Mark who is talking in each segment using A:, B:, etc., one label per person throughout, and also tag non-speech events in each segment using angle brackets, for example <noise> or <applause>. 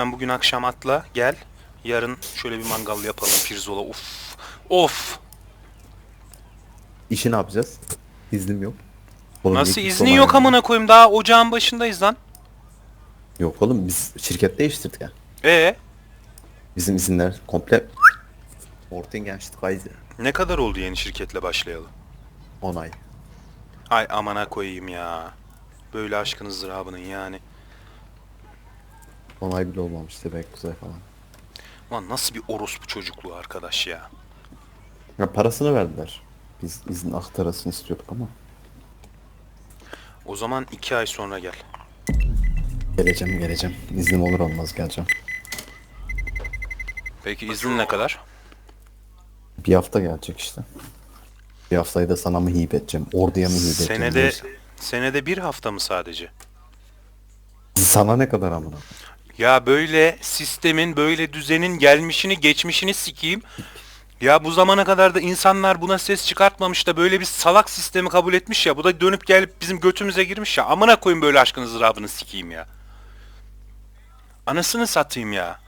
A: Ben bugün akşam atla gel. Yarın şöyle bir mangal yapalım pirzola. Of. Of.
B: İşi ne yapacağız? İznim yok. Oğlum
A: Nasıl
B: niye
A: izni yok amına koyayım daha ocağın başındayız lan.
B: Yok oğlum biz şirket değiştirdik ya.
A: E
B: Bizim izinler komple Ortingenstweise
A: ne kadar oldu yeni şirketle başlayalı?
B: onay.
A: Ay amana koyayım ya. Böyle aşkın ızdırabının yani.
B: Onay bile olmamış demek güzel falan.
A: Lan nasıl bir orospu çocukluğu arkadaş ya.
B: Ya parasını verdiler. Biz izin aktarasını istiyorduk ama.
A: O zaman iki ay sonra gel.
B: Geleceğim geleceğim. İznim olur olmaz geleceğim.
A: Peki iznin ne kadar?
B: Bir hafta gelecek işte. Bir haftayı da sana mı hibe edeceğim? Orduya mı hibe edeceğim?
A: Senede
B: neyse.
A: senede bir hafta mı sadece?
B: Sana ne kadar amına?
A: Ya böyle sistemin, böyle düzenin gelmişini, geçmişini sikeyim. Ya bu zamana kadar da insanlar buna ses çıkartmamış da böyle bir salak sistemi kabul etmiş ya. Bu da dönüp gelip bizim götümüze girmiş ya. Amına koyayım böyle aşkın ızdırabını sikeyim ya. Anasını satayım ya.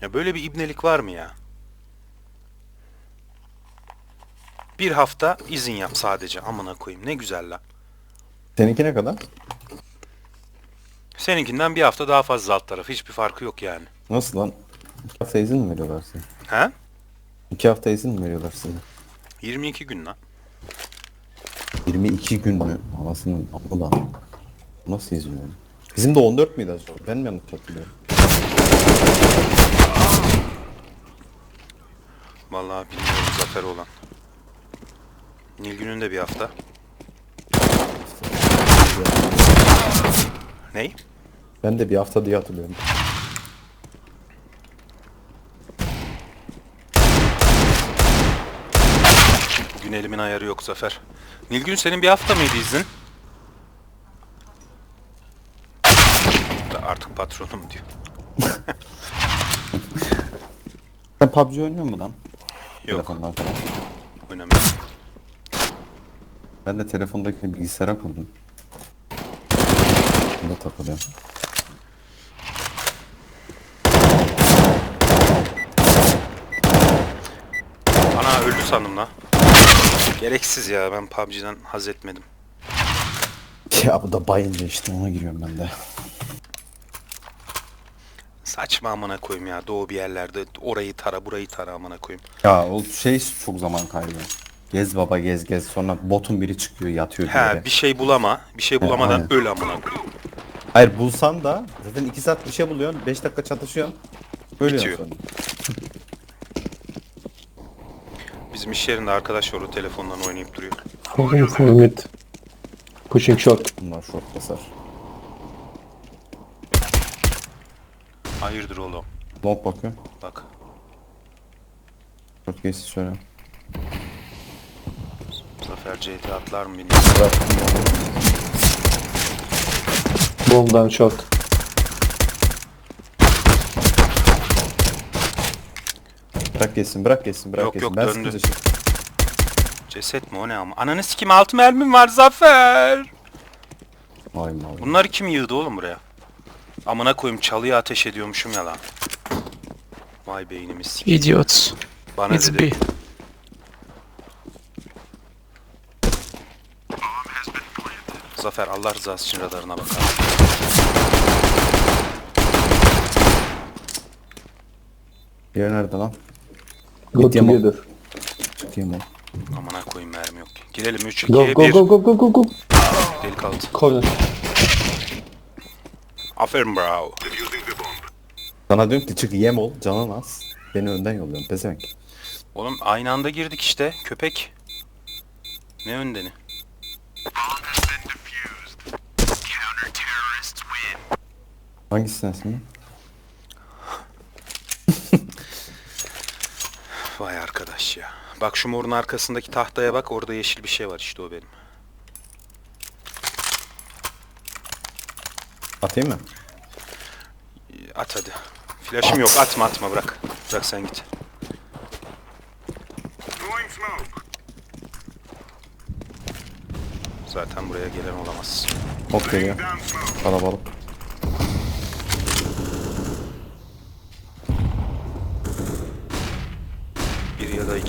A: Ya böyle bir ibnelik var mı ya? Bir hafta izin yap sadece amına koyayım. Ne güzel lan.
B: Seninki ne kadar?
A: Seninkinden bir hafta daha fazla alt tarafı. Hiçbir farkı yok yani.
B: Nasıl lan? İki hafta izin mi veriyorlar size?
A: He?
B: İki hafta izin mi veriyorlar size?
A: 22 gün lan.
B: 22 gün mü? Anasının amı lan. Nasıl izin veriyor? Bizim de 14 müydü acaba? Ben mi yanlış hatırlıyorum?
A: Vallahi bilmiyorum zafer olan. Nilgün'ün de bir hafta. Ney?
B: Ben de bir hafta diye hatırlıyorum.
A: Bugün elimin ayarı yok Zafer. Nilgün senin bir hafta mıydı izin? Artık patronum diyor. <laughs>
B: Sen PUBG oynuyor musun lan?
A: Yok
B: Telefondan falan. Ben de telefondaki bilgisayara kurdum. Bunda takılıyorum.
A: Ana öldü sandım la. Gereksiz ya ben PUBG'den haz etmedim. <laughs>
B: Ya bu da bayınca işte ona giriyorum ben de.
A: Saçma amına koyayım ya. Doğu bir yerlerde orayı tara burayı tara amına koyayım.
B: Ya o şey çok zaman kaybı. Gez baba gez gez sonra botun biri çıkıyor yatıyor
A: He bir şey bulama. Bir şey bulamadan
B: aynen.
A: öl amına koyayım.
B: Hayır bulsan da zaten 2 saat bir şey buluyorsun 5 dakika çatışıyorsun. Ölüyorsun
A: Bitiyor.
B: sonra. <laughs>
A: Bizim iş yerinde arkadaş var o telefondan oynayıp duruyor.
C: Holding full mid. Pushing short.
B: Bunlar short basar.
A: Hayırdır oğlum.
B: Long bakıyor.
A: Bak.
B: Short geçti şöyle.
A: Zafer CT atlar mı bilmiyorum.
B: Bıraktım onu.
C: Bomb down short.
B: Bırak geçsin bırak geçsin bırak
A: Yok,
B: geçsin.
A: yok,
B: ben
A: döndü. Ceset mi o ne ama? Ananı sikim altı mermim var Zafer.
B: Vay vay.
A: Bunları kim yığdı oğlum buraya? Amına koyayım çalıya ateş ediyormuşum ya lan. Vay beynimiz sikim.
D: Idiots.
A: Bana
D: It's
A: dedi.
D: B.
A: Zafer Allah rızası için radarına bak. abi.
B: Yer nerede lan?
C: Go
B: Medium
C: together.
B: Çıkayım o.
A: Amına koyayım mermi yok. Girelim 3 2
C: Go
A: 1
C: go go go go go go.
A: delik altı.
C: Corner.
A: Aferin bravo.
B: Sana diyorum ki çık yem ol canın az. Beni önden yolluyorsun pezevenk.
A: Oğlum aynı anda girdik işte. Köpek. Ne öndeni?
B: Hangisinden şimdi?
A: Vay arkadaş ya. Bak şu morun arkasındaki tahtaya bak. Orada yeşil bir şey var işte o benim.
B: Atayım mı?
A: At hadi. Flash'ım yok. Atma atma bırak. Bırak sen git. Zaten buraya gelen olamaz.
B: Ok geliyor. Kalabalık.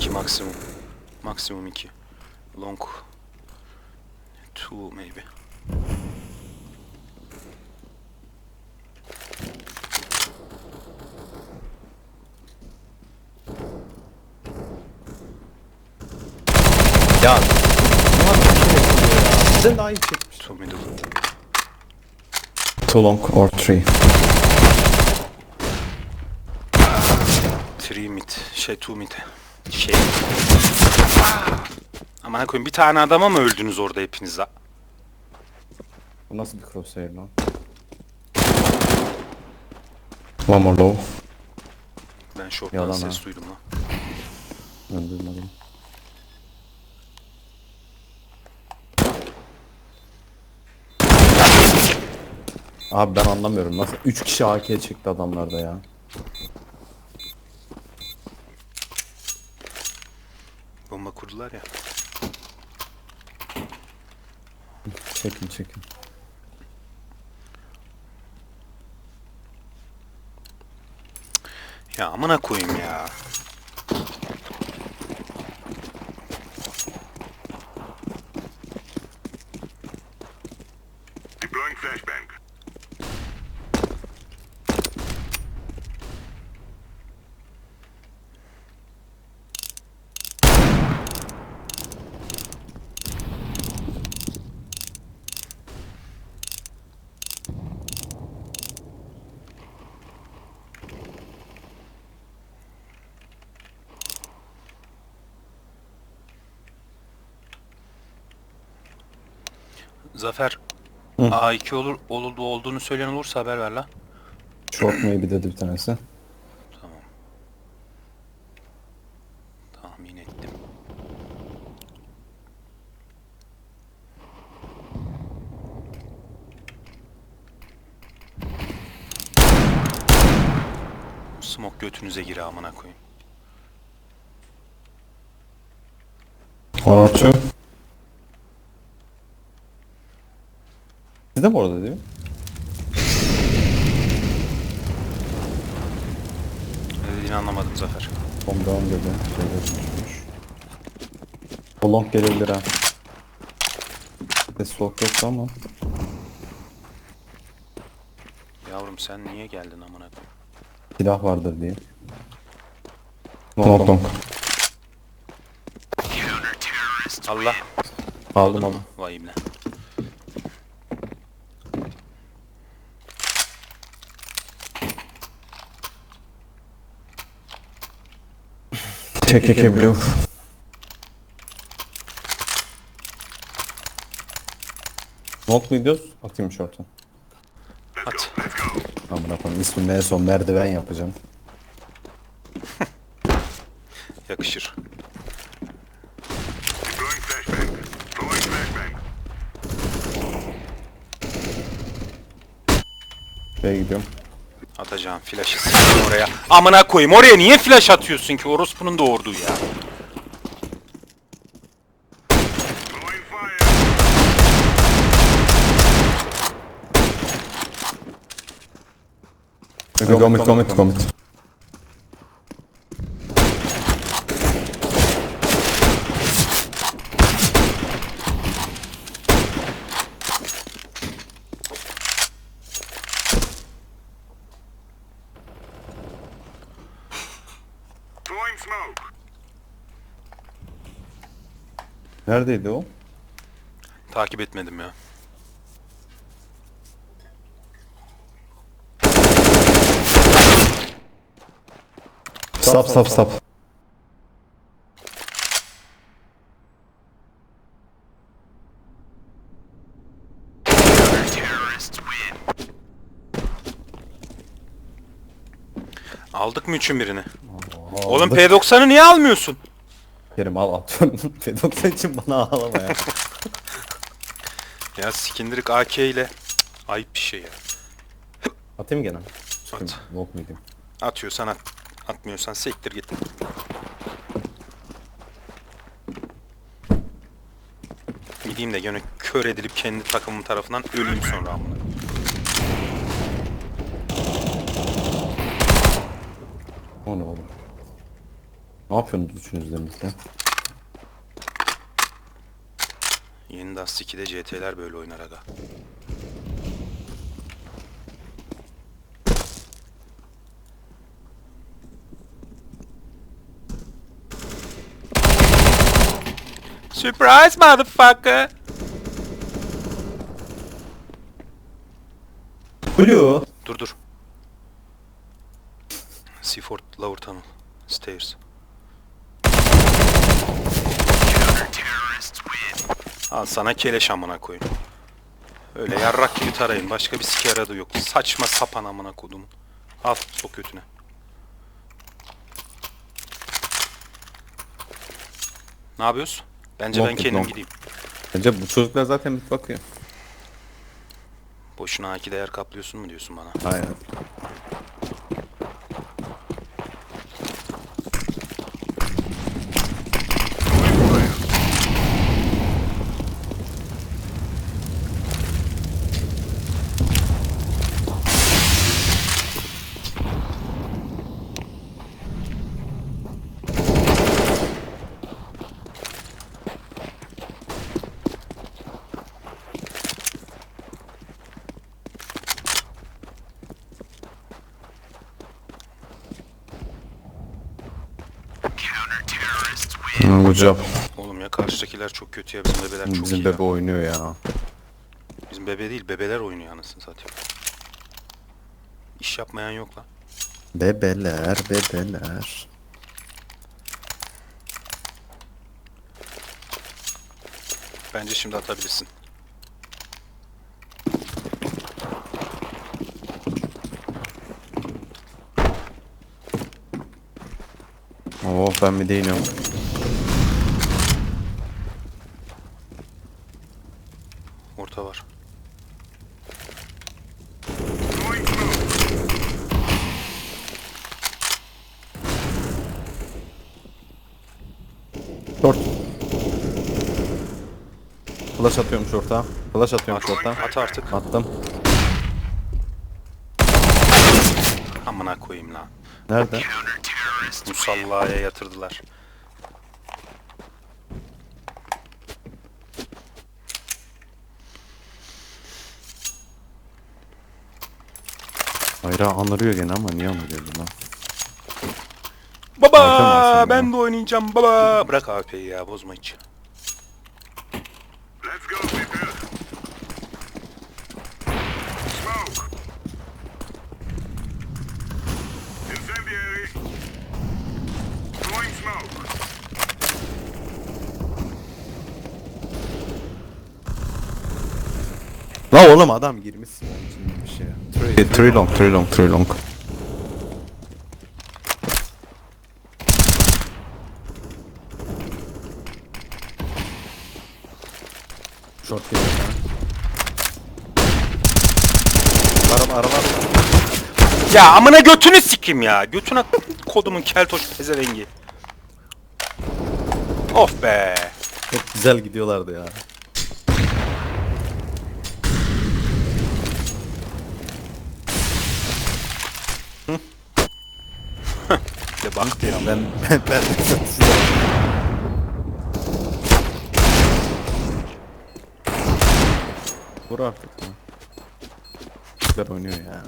A: 2 maksimum. Maksimum 2. Long 2 maybe.
B: Ya. Bizden daha iyi çekmiş.
A: 2 middle.
B: Too long or three.
A: 3 mid. Şey 2 mid. Şey. Aman koyayım bir tane adama mı öldünüz orada hepiniz ha?
B: Bu nasıl bir crosshair lan? One more low.
A: Ben
B: Yalan
A: ses
B: ha.
A: duydum lan.
B: Ben duymadım. Abi ben anlamıyorum nasıl 3 kişi AK çekti adamlarda ya.
A: Bomba kurdular ya.
B: Çekin çekin.
A: Ya amına koyayım ya. Zafer A2 olur, olur olduğunu söyleyen olursa haber ver la.
B: Short maybe dedi bir tanesi.
A: Tahmin ettim. Smoke götünüze gir amına koyayım.
B: One or two. Siz de mi orada değil mi?
A: Ne dediğini anlamadım Zafer.
B: Tom down dedi. Şeyde düşmüş. O long gelebilir ha. Ses soğuk yoktu ama.
A: Yavrum sen niye geldin amına koyayım?
B: Silah vardır diye. Long long.
A: Allah.
B: Aldım aldım.
A: Vay ibne.
B: Çek blue. Not mu gidiyoruz? Atayım short'u.
A: At.
B: Amına koyayım ismimi en son merdiven yapacağım. <laughs>
A: Yakışır.
B: B'ye gidiyorum.
A: Atacağım flash'ı oraya. Amına koyayım oraya niye flash atıyorsun ki? Orospu'nun doğurduğu ya.
B: Commit commit commit. Neredeydi o?
A: Takip etmedim ya.
B: Stop stop stop.
A: Aldık mı üçün birini? Oğlum P90'ı niye almıyorsun?
B: Kerim al atıyorum. <laughs> P90 için bana ağlama ya.
A: Ya sikindirik AK ile. Ayıp bir şey ya.
B: Atayım gene.
A: At.
B: Walk mu gideyim?
A: Atıyorsan at. Atmıyorsan sektir git. Gideyim de gene kör edilip kendi takımım tarafından öleyim sonra amına.
B: O ne oğlum? Ne yapıyorsunuz üçünüz de bizde?
A: Yeni Dust 2'de CT'ler böyle oynar aga. Surprise motherfucker.
B: Blue.
A: Dur dur. Seaford Lower Tunnel. Stairs. Al sana keleş amına koyayım. Öyle yarrak gibi tarayın. Başka bir sike aradı yok. Saçma sapan amına kodum. Al sok götüne. Ne yapıyoruz? Bence ben
B: it,
A: kendim
B: long.
A: gideyim.
B: Bence bu çocuklar zaten bir bakıyor.
A: Boşuna iki değer kaplıyorsun mu diyorsun bana?
B: Aynen. Hmm, hocam.
A: Oğlum ya karşıdakiler çok kötü ya bizim bebeler çok
B: Bizim
A: iyi
B: bebe
A: ya.
B: oynuyor ya.
A: Bizim bebe değil bebeler oynuyor anasını satayım. İş yapmayan yok lan.
B: Bebeler, bebeler.
A: Bence şimdi atabilirsin.
B: Oh ben mi değilim.
A: Orta var.
D: Throwing smoke.
B: Short. Flash atıyorum short'a. Flash atıyorum
A: At,
B: short'a.
A: at artık.
B: Attım.
A: Amına koyayım lan.
B: Nerede?
A: Musallaya yatırdılar.
B: Hayra anırıyor gene ama niye anırıyor lan?
A: Baba ben de oynayacağım baba. Bırak AP'yi ya bozma hiç.
D: Let's go, people. Smoke. Incendiary. Throwing smoke.
B: La oğlum adam girmiş bir şey. Three, three long, three long, three long. Short geliyor. Araba araba.
A: Ya amına götünü sikim ya. Götüne kodumun keltoş pezevengi. Of be.
B: Çok güzel gidiyorlardı ya.
A: Baktı ya.
B: Ben ben ben Vur artık ya. Güzel oynuyor ya.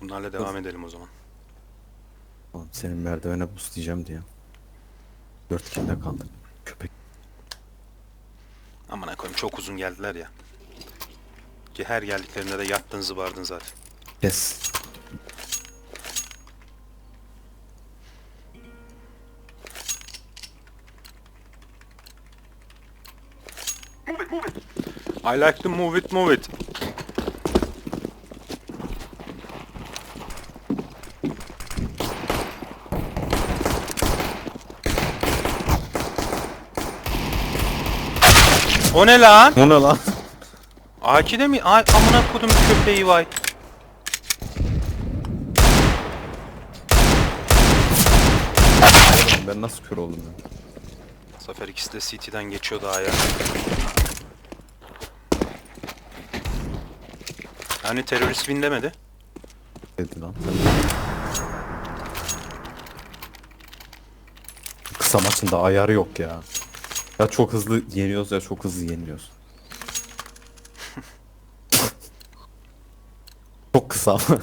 A: Bunlarla devam edelim o zaman.
B: Oğlum senin merdivene boost diyeceğim diye. Dört kilde kaldık. Köpek.
A: Amına koyayım çok uzun geldiler ya. Ki her geldiklerinde de yattın zıbardın zaten.
B: Kes.
A: I like to move it move it. O ne lan?
B: O ne lan?
A: Akide mi? Ay amına kodum köpeği vay.
B: Oğlum ben nasıl kör oldum ya?
A: Zafer ikisi de CT'den geçiyor daha ya. Hani terörist win demedi.
B: Dedi lan. Kısa maçında ayarı yok ya. Ya çok hızlı yeniyoruz ya çok hızlı yeniliyoruz. <laughs> çok kısa ama.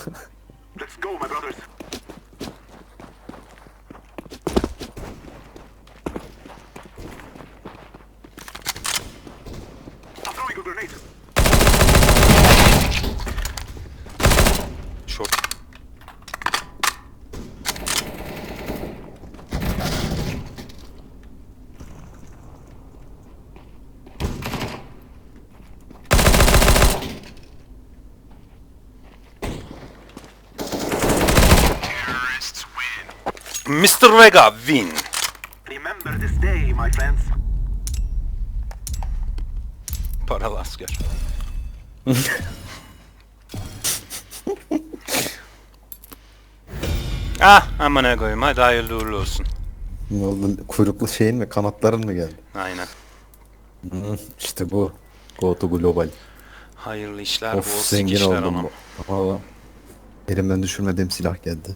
A: Mr. Vega win.
D: Remember this day, my friends.
A: Paralı asker. <laughs> ah amına koyayım hadi hayırlı uğurlu olsun.
B: Ne oldu? Kuyruklu şeyin mi kanatların mı geldi?
A: Aynen.
B: İşte bu. Go to global.
A: Hayırlı işler,
B: of
A: bol
B: zengin
A: sikişler
B: oldum.
A: ama.
B: Elimden düşürmediğim silah geldi.